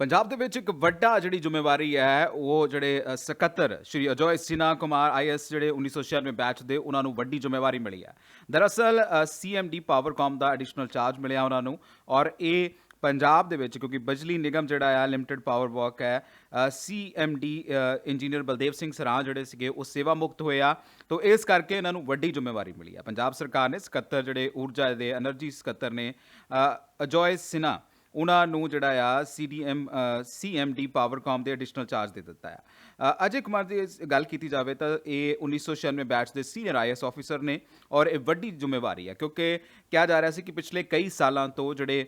ਪੰਜਾਬ ਦੇ ਵਿੱਚ ਇੱਕ ਵੱਡਾ ਜਿਹੜੀ ਜ਼ਿੰਮੇਵਾਰੀ ਹੈ, ਉਹ ਜਿਹੜੇ ਸਕੱਤਰ ਸ਼੍ਰੀ ਅਜੋਏ ਸਿਨਾ ਕੁਮਾਰ ਆਈਐਸ ਜਿਹੜੇ 1996 ਬੈਚ ਦੇ, ਉਹਨਾਂ ਨੂੰ ਵੱਡੀ ਜ਼ਿੰਮੇਵਾਰੀ ਮਿਲੀ ਹੈ। ਦਰਅਸਲ ਸੀਐਮਡੀ ਪਾਵਰਕਾਮ ਦਾ ਐਡੀਸ਼ਨਲ ਚਾਰਜ ਮਿਲਿਆ ਉਹਨਾਂ ਨੂੰ ਔਰ ਇਹ ਪੰਜਾਬ ਦੇ ਵਿੱਚ, ਕਿਉਂਕਿ ਬਿਜਲੀ ਨਿਗਮ ਜਿਹੜਾ ਆ ਲਿਮਟਿਡ ਪਾਵਰ ਵਾਕ ਹੈ ਸੀਐਮਡੀ ਇੰਜੀਨੀਅਰ ਬਲਦੇਵ ਸਿੰਘ ਸਰਾਂ ਜਿਹੜੇ ਸੀਗੇ, ਉਹ ਸੇਵਾ ਮੁਕਤ ਹੋਏ ਆ। ਤੋਂ ਇਸ ਕਰਕੇ ਇਹਨਾਂ ਨੂੰ ਵੱਡੀ ਜ਼ਿੰਮੇਵਾਰੀ ਮਿਲੀ ਆ ਪੰਜਾਬ ਸਰਕਾਰ ਨੇ ਸਕੱਤਰ ਜਿਹੜੇ ਊਰਜਾ ਦੇ એનર્ਜੀ ਸਕੱਤਰ ਨੇ ਅਜੋਏ ਸਿਨਾ ਉਹਨਾਂ ਨੂੰ ਜਿਹੜਾ ਆ ਸੀਡੀਐਮ ਸੀਐਮਡੀ ਪਾਵਰਕਾਮ ਦੇ ਐਡੀਸ਼ਨਲ ਚਾਰਜ ਦੇ ਦਿੱਤਾ ਆ। ਅਜੇ ਕੁਮਾਰ ਦੀ ਗੱਲ ਕੀਤੀ ਜਾਵੇ ਤਾਂ ਇਹ 1996 ਬੈਚ ਦੇ ਸੀਨੀਅਰ ਆਈਐਸ ਆਫੀਸਰ ਨੇ ਔਰ ਇਹ ਵੱਡੀ ਜ਼ਿੰਮੇਵਾਰੀ ਹੈ ਕਿਉਂਕਿ ਕਿਹਾ ਜਾ ਰਿਹਾ ਸੀ ਕਿ ਪਿਛਲੇ ਕਈ ਸਾਲਾਂ ਤੋਂ ਜਿਹੜੇ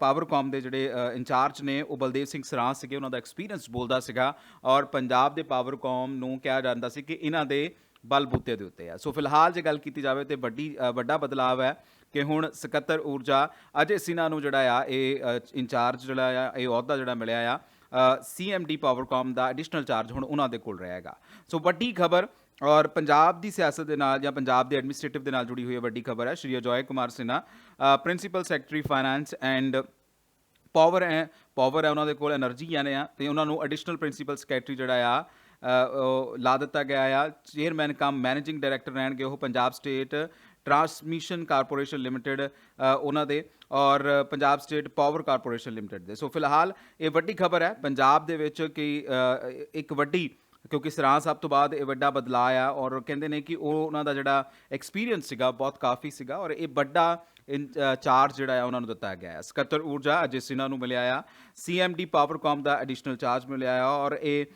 ਪਾਵਰਕਾਮ ਦੇ ਜਿਹੜੇ ਇੰਚਾਰਜ ਨੇ, ਉਹ ਬਲਦੇਵ ਸਿੰਘ ਸਰਾਂ ਸੀਗੇ, ਉਹਨਾਂ ਦਾ ਐਕਸਪੀਰੀਅੰਸ ਬੋਲਦਾ ਸੀਗਾ ਔਰ ਪੰਜਾਬ ਦੇ ਪਾਵਰਕਾਮ ਨੂੰ ਕਿਹਾ ਜਾਂਦਾ ਸੀ ਕਿ ਇਹਨਾਂ ਦੇ ਬਲ ਬੂਤੇ ਦੇ ਉੱਤੇ ਆ। ਸੋ ਫਿਲਹਾਲ ਜੇ ਗੱਲ ਕੀਤੀ ਜਾਵੇ ਤੇ ਵੱਡੀ ਵੱਡਾ ਬਦਲਾਅ ਹੈ ਕਿ ਹੁਣ ਸਕੱਤਰ ਊਰਜਾ ਅਜੇ ਸਿਨਾ ਨੂੰ ਜਿਹੜਾ ਆ, ਇਹ ਇੰਚਾਰਜ ਜਿਹੜਾ ਆ, ਇਹ ਅਹੁਦਾ ਜਿਹੜਾ ਮਿਲਿਆ ਆ ਸੀਐਮਡੀ ਪਾਵਰਕਾਮ ਦਾ ਐਡੀਸ਼ਨਲ ਚਾਰਜ ਹੁਣ ਉਹਨਾਂ ਦੇ ਕੋਲ ਰਹੇਗਾ। ਸੋ ਵੱਡੀ ਖਬਰ ਔਰ ਪੰਜਾਬ ਦੀ ਸਿਆਸਤ ਦੇ ਨਾਲ ਜਾਂ ਪੰਜਾਬ ਦੇ ਐਡਮਿਨਿਸਟ੍ਰੇਟਿਵ ਦੇ ਨਾਲ ਜੁੜੀ ਹੋਈ ਵੱਡੀ ਖਬਰ ਹੈ, Shri Ajoy Kumar Sinha principal secretary finance and power ਹੈ ਪਾਵਰ ਹੈ ਉਹਨਾਂ ਦੇ ਕੋਲ એનર્ਜੀ ਆਨੇ ਆ, ਤੇ ਉਹਨਾਂ ਨੂੰ ਐਡੀਸ਼ਨਲ ਪ੍ਰਿੰਸੀਪਲ ਸੈਕਟਰੀ ਜਿਹੜਾ ਆ ਲਾ ਦਿੱਤਾ ਗਿਆ ਆ। ਚੇਅਰਮੈਨ ਕਮ ਮੈਨੇਜਿੰਗ ਡਾਇਰੈਕਟਰ ਰਹਿਣਗੇ ਉਹ Punjab state transmission corporation limited ਉਹਨਾਂ ਦੇ ਔਰ Punjab state power corporation limited ਦੇ। ਸੋ ਫਿਲਹਾਲ ਇਹ ਵੱਡੀ ਖਬਰ ਹੈ। ਪੰਜਾਬ ਦੇ ਵਿੱਚ ਕਿ ਇੱਕ ਵੱਡੀ, ਕਿਉਂਕਿ ਸਰਾਂ ਸਾਹਿਬ ਤੋਂ ਬਾਅਦ ਇਹ ਵੱਡਾ ਬਦਲਾਅ ਆ ਔਰ ਕਹਿੰਦੇ ਨੇ ਕਿ ਉਹ ਉਹਨਾਂ ਦਾ ਜਿਹੜਾ ਐਕਸਪੀਰੀਅੰਸ ਸੀਗਾ, ਬਹੁਤ ਕਾਫੀ ਸੀਗਾ ਔਰ ਇਹ ਵੱਡਾ ਚਾਰਜ ਜਿਹੜਾ ਆ ਉਹਨਾਂ ਨੂੰ ਦਿੱਤਾ ਗਿਆ ਹੈ ਸਕੱਤਰ ਊਰਜਾ ਅਜੇ ਸਿਨਹਾ ਨੂੰ ਮਿਲਿਆ ਆ। ਸੀਐਮਡੀ ਪਾਵਰਕਾਮ ਦਾ ਐਡੀਸ਼ਨਲ ਚਾਰਜ ਮਿਲਿਆ ਆ ਔਰ ਇਹ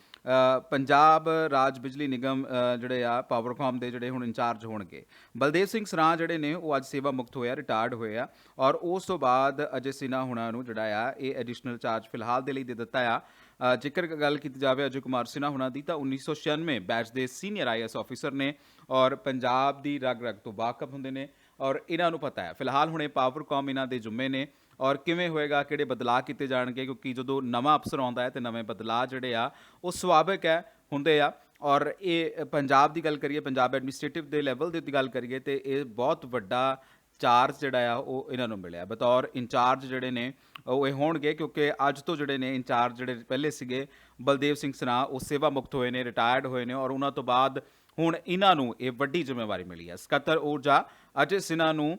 ਪੰਜਾਬ ਰਾਜ ਬਿਜਲੀ ਨਿਗਮ ਜਿਹੜੇ ਆ ਪਾਵਰਕਾਮ ਦੇ ਜਿਹੜੇ ਹੁਣ ਇੰਚਾਰਜ ਹੋਣਗੇ। ਬਲਦੇਵ ਸਿੰਘ ਸਰਾਂ ਜਿਹੜੇ ਨੇ ਉਹ ਅੱਜ ਸੇਵਾ ਮੁਕਤ ਹੋਏ ਆ ਰਿਟਾਇਰਡ ਹੋਏ ਆ ਔਰ ਉਸ ਤੋਂ ਬਾਅਦ ਅਜੇ ਸਿਨਹਾ ਹੁਣਾਂ ਨੂੰ ਜਿਹੜਾ ਆ ਇਹ ਐਡੀਸ਼ਨਲ ਚਾਰਜ ਫਿਲਹਾਲ ਦੇ ਲਈ ਦੇ ਦਿੱਤਾ ਆ। ਅ, ਜੇਕਰ ਗੱਲ ਕੀਤੀ ਜਾਵੇ ਅਜੇ ਕੁਮਾਰ ਸਿਨਹਾ ਹੁਣਾਂ ਦੀ ਤਾਂ 1996 ਬੈਚ ਦੇ ਸੀਨੀਅਰ ਆਈਐਸ ਆਫੀਸਰ ਨੇ ਔਰ ਪੰਜਾਬ ਦੀ ਰਗ ਰਗ ਤੋਂ ਵਾਕਫ ਹੁੰਦੇ ਨੇ ਔਰ ਇਹਨਾਂ ਨੂੰ ਪਤਾ ਹੈ। ਫਿਲਹਾਲ ਹੁਣੇ ਪਾਵਰਕਾਮ ਇਹਨਾਂ ਦੇ ਜੁੰਮੇ ਨੇ ਔਰ ਕਿਵੇਂ ਹੋਏਗਾ, ਕਿਹੜੇ ਬਦਲਾਅ ਕੀਤੇ ਜਾਣਗੇ, ਕਿਉਂਕਿ ਜਦੋਂ ਨਵਾਂ ਅਫਸਰ ਆਉਂਦਾ ਹੈ ਤੇ ਨਵੇਂ ਬਦਲਾਅ ਜਿਹੜੇ ਆ, ਉਹ ਸੁਭਾਵਿਕ ਹੈ, ਹੁੰਦੇ ਆ। ਔਰ ਇਹ ਪੰਜਾਬ ਦੀ ਗੱਲ ਕਰੀਏ, ਪੰਜਾਬ ਐਡਮਿਨਿਸਟ੍ਰੇਟਿਵ ਦੇ ਲੈਵਲ ਦੇ ਗੱਲ ਕਰੀਏ, ਤੇ ਇਹ ਬਹੁਤ ਵੱਡਾ ਚਾਰਜ ਜਿਹੜਾ ਆ, ਉਹ ਇਹਨਾਂ ਨੂੰ ਮਿਲਿਆ। ਬਤੌਰ ਇੰਚਾਰਜ ਜਿਹੜੇ ਨੇ, ਉਹ ਇਹ ਹੋਣਗੇ, ਕਿਉਂਕਿ ਅੱਜ ਤੋਂ ਜਿਹੜੇ ਨੇ ਇੰਚਾਰਜ ਜਿਹੜੇ ਪਹਿਲੇ ਸੀਗੇ, ਬਲਦੇਵ ਸਿੰਘ ਸਨਾ, ਉਹ ਸੇਵਾ ਮੁਕਤ ਹੋਏ ਨੇ ਰਿਟਾਇਰਡ ਹੋਏ ਨੇ, ਔਰ ਉਹਨਾਂ ਤੋਂ ਬਾਅਦ ਹੁਣ ਇਹਨਾਂ ਨੂੰ ਇਹ ਵੱਡੀ ਜ਼ਿੰਮੇਵਾਰੀ ਮਿਲੀ ਹੈ। ਸਕੱਤਰ ਊਰਜਾ ਅਜੇ ਸਿਨਾ ਨੂੰ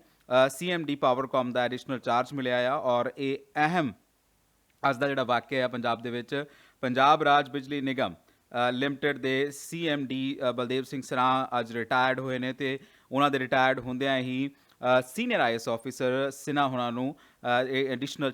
ਸੀਐਮਡੀ ਪਾਵਰਕਾਮ ਦਾ ਐਡੀਸ਼ਨਲ ਚਾਰਜ ਮਿਲਿਆ ਆ ਔਰ ਇਹ ਅਹਿਮ ਅੱਜ ਦਾ ਜਿਹੜਾ ਵਾਕਿਆ ਹੈ ਪੰਜਾਬ ਦੇ ਵਿੱਚ, ਪੰਜਾਬ ਰਾਜ ਬਿਜਲੀ ਨਿਗਮ ਲਿਮਟਿਡ ਦੇ ਸੀਐਮਡੀ ਬਲਦੇਵ ਸਿੰਘ ਸਰਾਂ ਅੱਜ ਰਿਟਾਇਰਡ ਹੋਏ ਨੇ ਤੇ ਉਹਨਾਂ ਦੇ ਰਿਟਾਇਰਡ ਹੁੰਦਿਆਂ ਹੀ ਸੀਨੀਅਰ ਆਈਐਸ ਆਫੀਸਰ ਸਿਨਾ ਹੁਣਾਂ ਨੂੰ ਇਹ ਐਡੀਸ਼ਨਲ